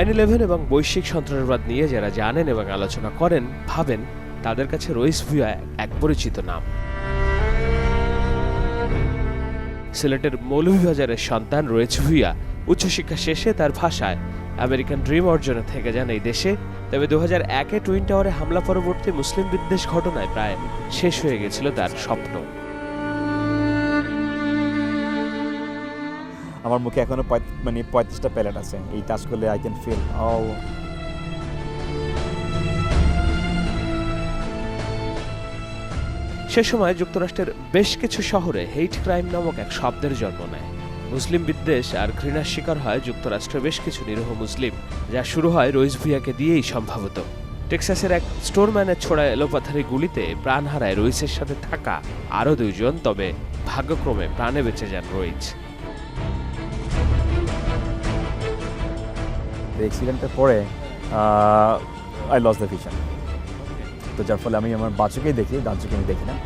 Nine eleven এবং বৈশ্বিক সন্ত্রাসবাদ নিয়ে যারা জানেন এবং আলোচনা করেন, ভাবেন তাদের কাছে রইস ভুয়া এক পরিচিত নাম। সিলেটের মৌলভীবাজারের সন্তান রয়েছ ভুইয়া উচ্চশিক্ষা শেষে তার ভাষায় আমেরিকান ড্রিম অর্জনে থেকে যান এই দেশে। তবে দু হাজার একে টুইন টাওয়ারে হামলা পরবর্তী মুসলিম বিদ্বেষ ঘটনায় প্রায় শেষ হয়ে গেছিল তার স্বপ্ন। আমার মুখে এখনও মানে পঁয়ত্রিশটা প্যালেট আছে। এই টাচ করলে আই ক্যান ফিল ও সে সময় যুক্তরাষ্ট্রের বেশ কিছু শহরে হেইট ক্রাইম নামক এক শব্দের জন্ম নেয়। মুসলিম বিদ্বেষ আর ঘৃণার শিকার হয় যুক্তরাষ্ট্রের বেশ কিছু নিরীহ মুসলিম, যা শুরু হয় রইস ভুইয়াকে দিয়েই সম্ভবত। টেক্সাসের এক স্টোরম্যানের ছোড়া এলোপাথারি গুলিতে প্রাণ হারায় রইসের সাথে থাকা আরও দুইজন, তবে ভাগ্যক্রমে প্রাণে বেঁচে যান রইচ অ্যাক্সিডেন্টের পরে আই লস দ্য ভিশন তো যার ফলে আমি আমার বাচ্চাকেই দেখি দাঁচুকে আমি দেখি না।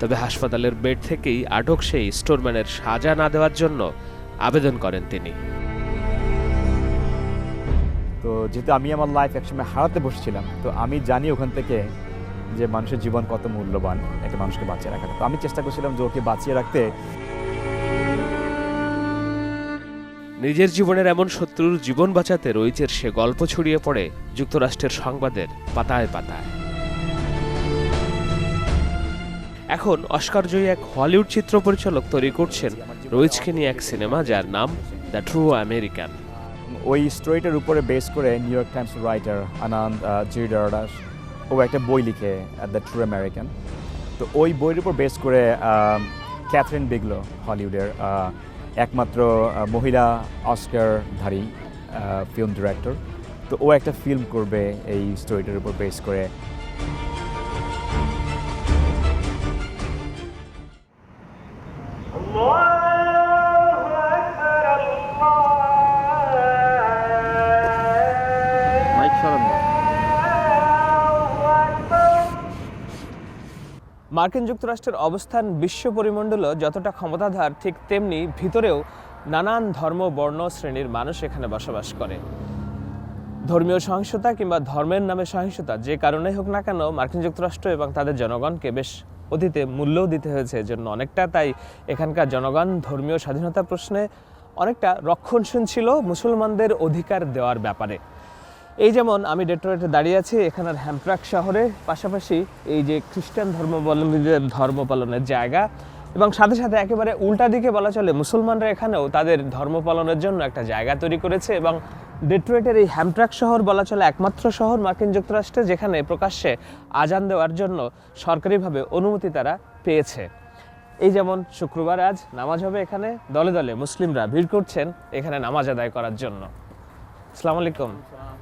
তবে হাসপাতালের বেড থেকেই আটক সেই স্টোরম্যানের সাজা না দেওয়ার জন্য আবেদন করেন তিনি। তো যেহেতু আমি আমার লাইফ একসময় হারাতে বসেছিলাম তো আমি জানি ওখান থেকে যে মানুষের জীবন কত মূল্যবান একটা মানুষকে বাঁচিয়ে রাখাটা। তো আমি চেষ্টা করছিলাম যে ওকে বাঁচিয়ে রাখতে। নিজের জীবনের এমন শত্রুর জীবন বাঁচাতে রইচের সে গল্প ছড়িয়ে পড়ে যুক্তরাষ্ট্রের সংবাদের পাতায় পাতায়। এখন অস্কারজয়ী এক হলিউড চিত্র পরিচালক তৈরি করছেন রইচকে নিয়ে এক সিনেমা যার নাম দ্য ট্রু আমেরিকান। ওই স্টোরিটার উপরে বেস করে New York Times writer Anand Giridharadas ও একটা বই লিখে দ্য ট্রু আমেরিকান তো ওই বইয়ের উপর বেস করে ক্যাথরিন বিগলো হলিউডের একমাত্র মহিলা অস্কারধারী ফিল্ম ডিরেক্টর তো ও একটা ফিল্ম করবে এই স্টোরিটার উপর বেস করে। মার্কিন যুক্তরাষ্ট্রের অবস্থান বিশ্ব পরিমণ্ডলও যতটা ক্ষমতাধার, ঠিক তেমনি ভিতরেও নানান ধর্ম, বর্ণ শ্রেণির মানুষ এখানে বসবাস করে। ধর্মীয় সহিংসতা কিংবা ধর্মের নামে সহিংসতা যে কারণেই হোক না কেন মার্কিন যুক্তরাষ্ট্র এবং তাদের জনগণকে বেশ অতীতে মূল্যও দিতে হয়েছে এজন্য অনেকটা, তাই এখানকার জনগণ ধর্মীয় স্বাধীনতা প্রশ্নে অনেকটা রক্ষণশীল ছিল মুসলমানদের অধিকার দেওয়ার ব্যাপারে। এই যেমন আমি ডেট্রয়েটে দাঁড়িয়ে আছি এখানের হ্যামপ্রাক শহরে, পাশাপাশি এই যে খ্রিস্টান ধর্মাবলম্বীদের ধর্ম পালনের জায়গা এবং সাথে সাথে একেবারে উল্টা দিকে বলা চলে, মুসলমানরা এখানেও তাদের ধর্ম পালনের জন্য একটা জায়গা তৈরি করেছে এবং ডেট্রয়েটের এই হ্যামট্রাক শহর বলা চলে একমাত্র শহর মার্কিন যুক্তরাষ্ট্রে, যেখানে প্রকাশ্যে আজান দেওয়ার জন্য সরকারিভাবে অনুমতি তারা পেয়েছে। এই যেমন শুক্রবার আজ নামাজ হবে এখানে, দলে দলে মুসলিমরা ভিড় করছেন এখানে নামাজ আদায় করার জন্য। আসসালামু আলাইকুম।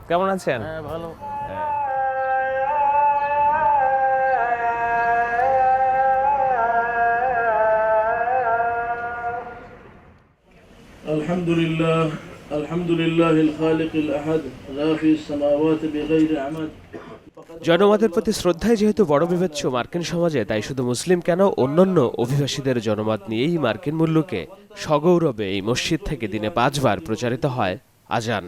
কেমন আছেন হ্যাঁ ভালো الحمد لله الحمد لله الخالق الأحد غافي السماوات بغير عمد জনমতের প্রতি শ্রদ্ধায় যেহেতু বড় বিবেচ্য মার্কিন সমাজে তাই শুধু মুসলিম কেন অন্যান্য অভিবাসীদের জনমত নিয়েই মার্কিন মূল্যকে সগৌরবে এই মসজিদ থেকে দিনে পাঁচবার প্রচারিত হয় আজান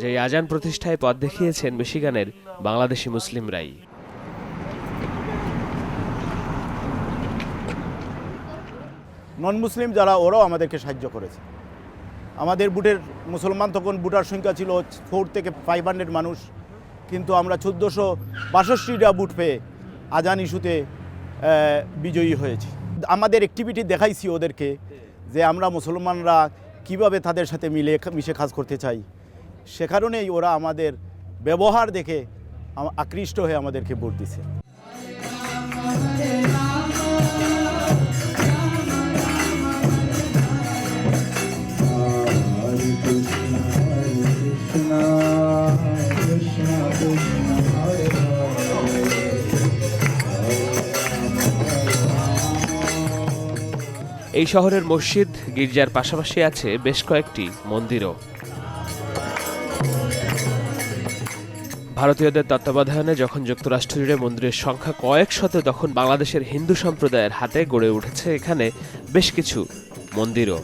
যে আজান প্রতিষ্ঠায় পথ দেখিয়েছেন মিশিগানের বাংলাদেশি মুসলিমরাই নন মুসলিম যারা, ওরাও আমাদেরকে সাহায্য করেছে। আমাদের বুটের মুসলমান তখন বুটার সংখ্যা ছিল ফোর থেকে ফাইভ হান্ড্রেড মানুষ, কিন্তু আমরা চোদ্দোশো বাষট্টিটা বুট পেয়ে আজান ইস্যুতে বিজয়ী হয়েছি। আমাদের অ্যাক্টিভিটি দেখাইছি ওদেরকে যে আমরা মুসলমানরা কীভাবে তাদের সাথে মিলে, মিশে কাজ করতে চাই। সে কারণেই ওরা আমাদের ব্যবহার দেখে আকৃষ্ট হয়ে আমাদেরকে ভোট দিছে। এই শহরের মসজিদ গির্জার পাশাপাশি আছে বেশ কয়েকটি মন্দিরও। ভারতীয়দের তত্ত্বাবধানে যখন যুক্তরাষ্ট্র জুড়ে মন্দিরের সংখ্যা কয়েক শত তখন বাংলাদেশের হিন্দু সম্প্রদায়ের হাতে গড়ে উঠেছে এখানে বেশ কিছু মন্দিরও।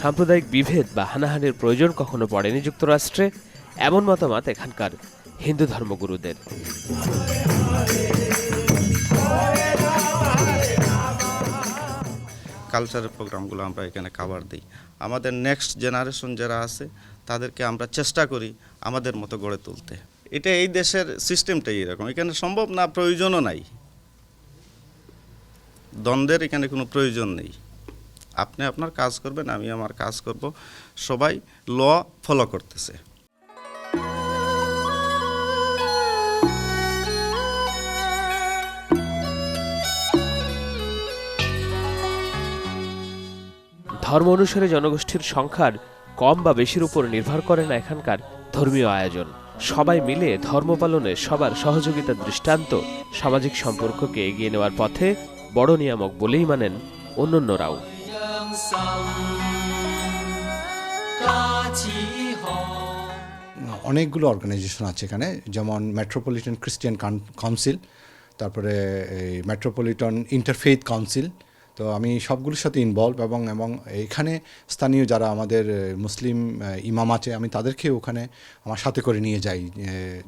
সাম্প্রদায়িক বিভেদ বা হানাহানির প্রয়োজন কখনো পড়েনি যুক্তরাষ্ট্রে, এমন মতামত এখানকার হিন্দু ধর্মগুরুদের। কালচারাল প্রোগ্রামগুলো আমরা এখানে কাভার দিই। আমাদের নেক্সট জেনারেশন যারা আছে, তাদেরকে আমরা চেষ্টা করি আমাদের মতো গড়ে তুলতে। এটা এই দেশের সিস্টেমটাই এরকম। এখানে সম্ভব না, প্রয়োজনও নাই। দ্বন্দ্বের এখানে কোনো প্রয়োজন নেই। আপনি আপনার কাজ করবেন, আমি আমার কাজ করব। সবাই ল ফলো করতেছে। ধর্ম অনুসারে জনগোষ্ঠীর সংখ্যার কম বা বেশির উপর নির্ভর করে না এখানকার ধর্মীয় আয়োজন। সবাই মিলে ধর্ম পালনে সবার সহযোগিতার দৃষ্টান্ত সামাজিক সম্পর্ককে এগিয়ে নেওয়ার পথে বড় নিয়ামক বলেই মানেন অন্যান্যরাও অনেকগুলো অর্গানাইজেশন আছে এখানে, যেমন মেট্রোপলিটন খ্রিস্টিয়ান কাউন্সিল তারপরে মেট্রোপলিটন ইন্টারফেথ কাউন্সিল তো আমি সবগুলোর সাথে ইনভলভ এবং এবং এখানে স্থানীয় যারা আমাদের মুসলিম ইমাম আছে, আমি তাদেরকে ওখানে আমার সাথে করে নিয়ে যাই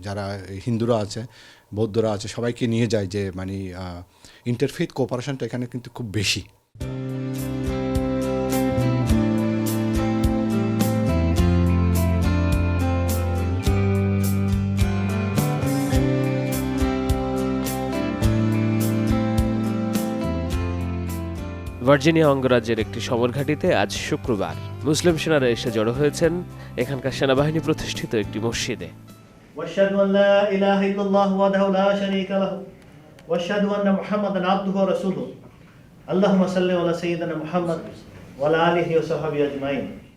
যারা হিন্দুরা আছে, বৌদ্ধরা আছে, সবাইকে নিয়ে যাই যে মানে ইন্টারফেথ কোঅপারেশনটা এখানে কিন্তু খুব বেশি। ভার্জিনিয়া অঙ্গরাজ্যের একটি সমর সমরঘাটিতে আজ শুক্রবার মুসলিম সেনারা এসে জড়ো হয়েছেন এখানকার সেনাবাহিনী প্রতিষ্ঠিত একটি মসজিদে। আল্লাহ সাল্লি আলা সঈদানা মুহাম্মদ ওয়ালা আলিহি ওয়া সাহাবি আজমাইন।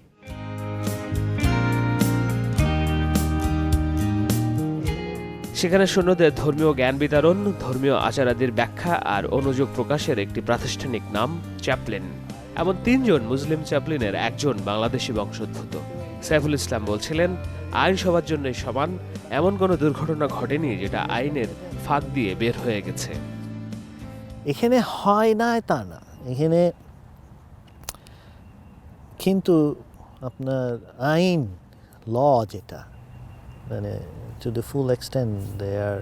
সেখানে সৈন্যদের ধর্মীয় জ্ঞান বিতরণ, ধর্মীয় আচারাদির ব্যাখ্যা আর অনুযোগ প্রকাশের একটি প্রাতিষ্ঠানিক নাম চ্যাপলিন। এমন তিনজন মুসলিম চ্যাপলিনের একজন বাংলাদেশি বংশোদ্ভূত। সাইফুল ইসলাম বলছিলেন, আইন সবার জন্যই সমান, এমন কোনো দুর্ঘটনা ঘটেনি যেটা আইনের ফাঁক দিয়ে বের হয়ে গেছে। এখানে হয় না, তা না। এখানে কিন্তু আপনার আইন, ল যেটা মানে to the full extent they are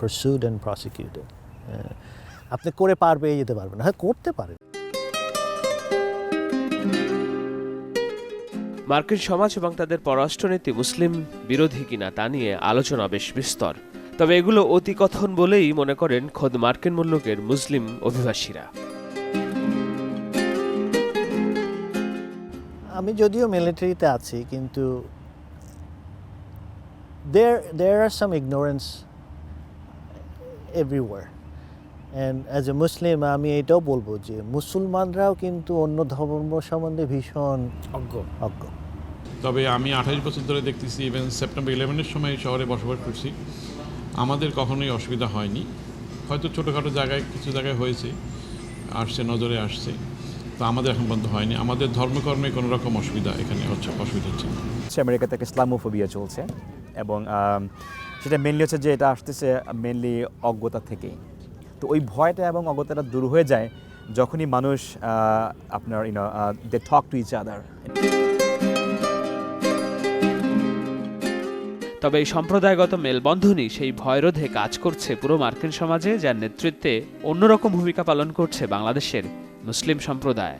pursued and prosecuted আপনি করে পার পেয়ে যেতে পারবেন হ্যাঁ করতে পারেন। মার্কিন সমাজ এবং তাদের পররাষ্ট্রনীতি মুসলিম বিরোধী কিনা তা নিয়ে আলোচনা বেশ বিস্তর। তবে এগুলো অতিকথন বলেই মনে করেন খোদ মার্কিন মূল্যকের মুসলিম অভিবাসীরা। আমি যদিও মিলিটারিতে আছি কিন্তু there there are some ignorance everywhere. And as a muslim আমি এটাও বলব যে মুসলমানরাও কিন্তু অন্য ধর্ম সম্বন্ধে ভীষণ অজ্ঞ। অজ্ঞ। তবে আমি আঠাশ বছর ধরে দেখতেছি ইভেন সেপ্টেম্বর ইলেভেনের সময় এই শহরে বসবাস করছি। আমাদের কখনোই অসুবিধা হয়নি। হয়তো ছোটোখাটো জায়গায় কিছু জায়গায় হয়েছে আসছে নজরে আসছে। তো আমাদের এখন পর্যন্ত হয়নি। আমাদের ধর্মকর্মে কোনো রকম অসুবিধা এখানে হচ্ছে অসুবিধা হচ্ছে না। হচ্ছে আমেরিকাতে একটা ইসলামোফোবিয়া চলছে। এবং সেটা মেনলি হচ্ছে যে এটা আসতেছে মেনলি অজ্ঞতা থেকেই। তো ওই ভয়টা এবং অজ্ঞতাটা দূর হয়ে যায় যখনই মানুষ আপনার you know they talk to each other তবে এই সম্প্রদায়গত মেলবন্ধনই সেই ভয়রোধে কাজ করছে পুরো মার্কিন সমাজে, যার নেতৃত্বে অন্যরকম ভূমিকা পালন করছে বাংলাদেশের মুসলিম সম্প্রদায়।